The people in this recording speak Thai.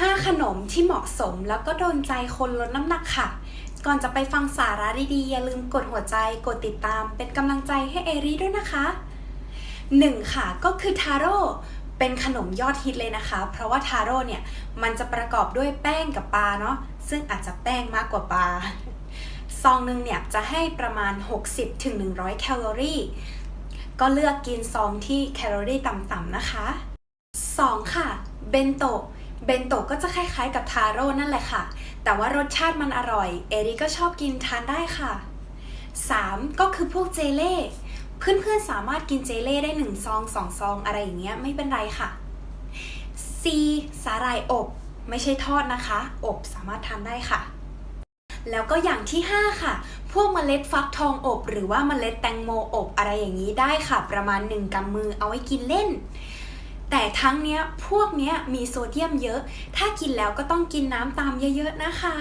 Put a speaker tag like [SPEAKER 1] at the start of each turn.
[SPEAKER 1] 5 ขนมที่เหมาะสมแล้วก็โดนใจคนลดน้ำหนักค่ะ ก่อนจะไปฟังสาระดีๆ อย่าลืมกดหัวใจ กดติดตาม เป็นกำลังใจให้เอรีด้วยนะคะ 1. ค่ะก็คือทาโร่เป็นขนมยอดฮิตเลยนะคะ เพราะว่าทาโร่เนี่ยมันจะประกอบด้วยแป้งกับปลาเนาะซึ่งอาจจะแป้งมากกว่าปลาซองหนึ่งเนี่ยจะให้ประมาณ 60-100 แคลอรี่ ก็เลือกกินซองที่แคลอรี่ต่ำๆนะคะ 2. ค่ะ เบนโตะ เบนโตะก็จะคล้ายๆกับทาโร่นั่นแหละค่ะ แต่ว่ารสชาติมันอร่อย เอริก็ชอบกินทานได้ค่ะ 3. ก็คือพวกเจเล่ เพื่อนๆสามารถกินเจเล่ได้ 1 ซอง 2 ซอง อะไรอย่างเงี้ยไม่เป็นไรค่ะ C สาหร่ายอบ ไม่ใช่ทอดนะคะ อบสามารถทานได้ค่ะ แล้วก็อย่างที่ 5 ค่ะ พวกเมล็ดฟักทองอบ หรือว่าเมล็ดแตงโมอบอะไรอย่างนี้ได้ค่ะ ประมาณ 1กำมือเอาไว้กินเล่น แต่ทั้งเนี้ยพวกเนี้ยมีโซเดียมเยอะ ถ้ากินแล้วก็ต้องกินน้ำตามเยอะๆนะคะ